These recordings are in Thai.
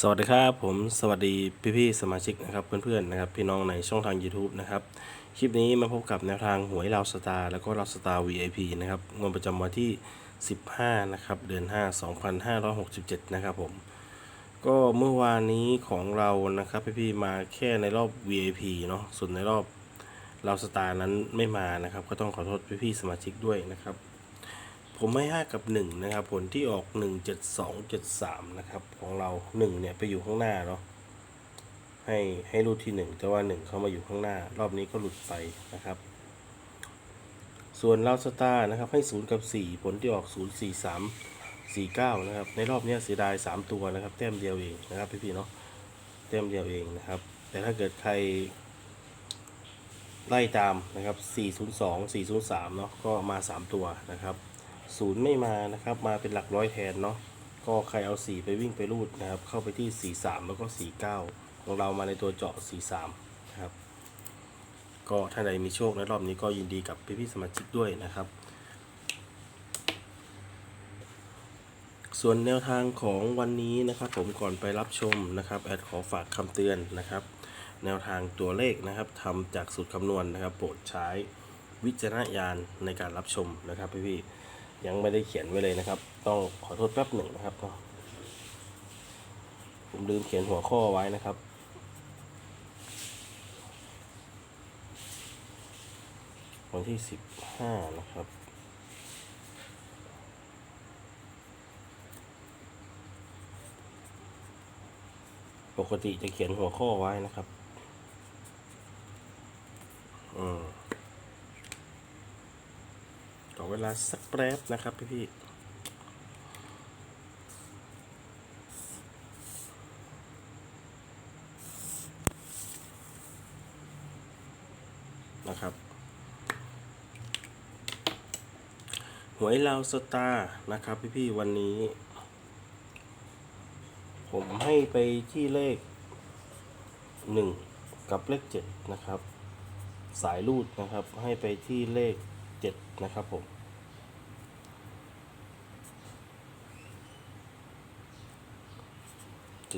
สวัสดีครับผมสวัสดีพี่ๆสมาชิกนะครับเพื่อนๆนะครับพี่น้องในช่องทาง YouTube นะครับคลิปนี้มาพบกับแนวทางหวยลาวสตาร์แล้วก็ลาวสตาร์ VIP นะครับงวดประจำวันที่ 15 นะครับเดือน 5 2567 นะครับผมก็เมื่อวานนี้ของเรานะครับพี่ๆมาแค่ในรอบ VIP เนาะส่วนในรอบลาวสตาร์นั้นไม่มานะครับ ก็ต้องขอโทษพี่ๆสมาชิกด้วยนะครับ ผมให้ 5 กับ 1 นะครับ ผลที่ออก 1 7 2 7 3 นะครับ ของเรา 1 เนี่ย ไปอยู่ข้างหน้าเนาะให้ให้รูดที่ 1 แต่ว่า 1 เข้ามาอยู่ข้างหน้า รอบนี้ก็หลุดไปนะครับ ส่วนเราสตาร์นะครับ ให้ 0 กับ 4 ผลที่ออก 0 4 3 4 9 นะครับ ในรอบนี้เสียดาย 3 ตัวนะครับ แต้มเดียวเองนะครับพี่ๆเนาะแต้มเดียวเองนะครับ แต่ถ้าเกิดใครไล่ตามนะครับ 402 403 เนาะก็มา 3 ตัวนะครับ ศูนย์ไม่มานะครับ มาเป็นหลักร้อยแทนเนาะก็ใครเอา 4 ไปวิ่งไปรูดนะครับ เข้าไปที่ 43 แล้วก็ 49 ของเรามาในตัวเจาะ 43 นะครับ ก็ท่านใดมีโชคในรอบนี้ก็ยินดีกับพี่ๆสมาชิกด้วยนะครับ ส่วนแนวทางของวันนี้นะครับ ผมก่อนไปรับชมนะครับ แอดขอฝากคำเตือนนะครับ แนวทางตัวเลขนะครับทำจากสูตรคำนวณนะครับ โปรดใช้วิจารณญาณในการรับชมนะครับพี่ๆ ยังไม่ได้เขียนไว้เลยนะครับ ต้องขอโทษแป๊บหนึ่งนะครับผมลืมเขียนหัวข้อไว้นะครับวันที่สิบห้านะครับปกติจะเขียนหัวข้อไว้นะครับ อืมขอ เวลาสักแป๊บนะครับพี่พี่นะครับหวยลาวสตาร์นะครับพี่พี่วันนี้ ผมให้ไปที่เลขหนึ่งกับเลขเจ็ดนะครับ สายรูดนะครับให้ไปที่เลขเจ็ดนะครับผม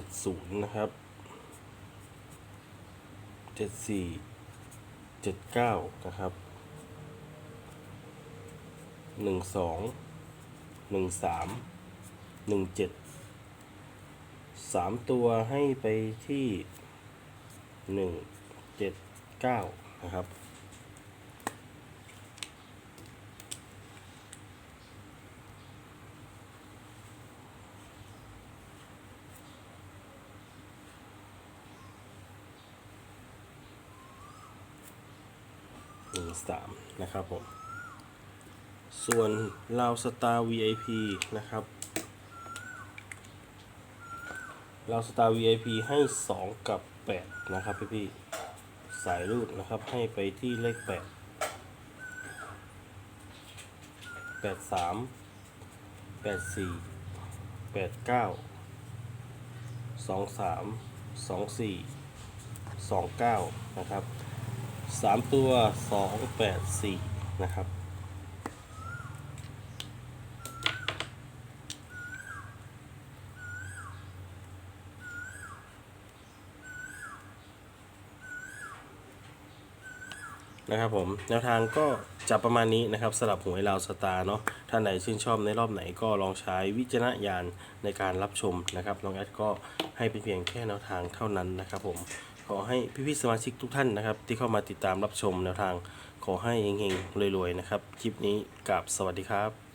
จ็ดศูนย์นะครับเจ็ดสี่เจ็ดเก้านะครับหนึ่งสองหนึ่งสามหนึ่งเจ็ดสามตัวให้ไปที่หนึ่งเจ็ดเก้านะครับ หนึ่งสามนะครับผม ส่วนลาวสตาร์ VIP นะครับเราสตาร์ VIP ให้ 2 กับ 8 นะครับพี่พี่ๆสายรูดนะครับให้ไปที่เลข 8 8 3 8 4 8 9 2 3 2 4 2 9 นะครับ 3ตัว2 8 4นะครับ นะครับผม แนวทางก็จะประมาณนี้นะครับสำหรับหวยลาวสตาร์เนาะท่านไหนชื่นชอบในรอบไหนก็ลองใช้วิจารณญาณในการรับชมนะครับน้องแอดก็ให้เป็นเพียงแค่แนวทางเท่านั้นนะครับผม ขอให้พี่ๆสมาชิกทุกท่านนะครับ ที่เข้ามาติดตามรับชมแนวทางขอให้เฮงๆรวยๆนะครับ คลิปนี้กับสวัสดีครับ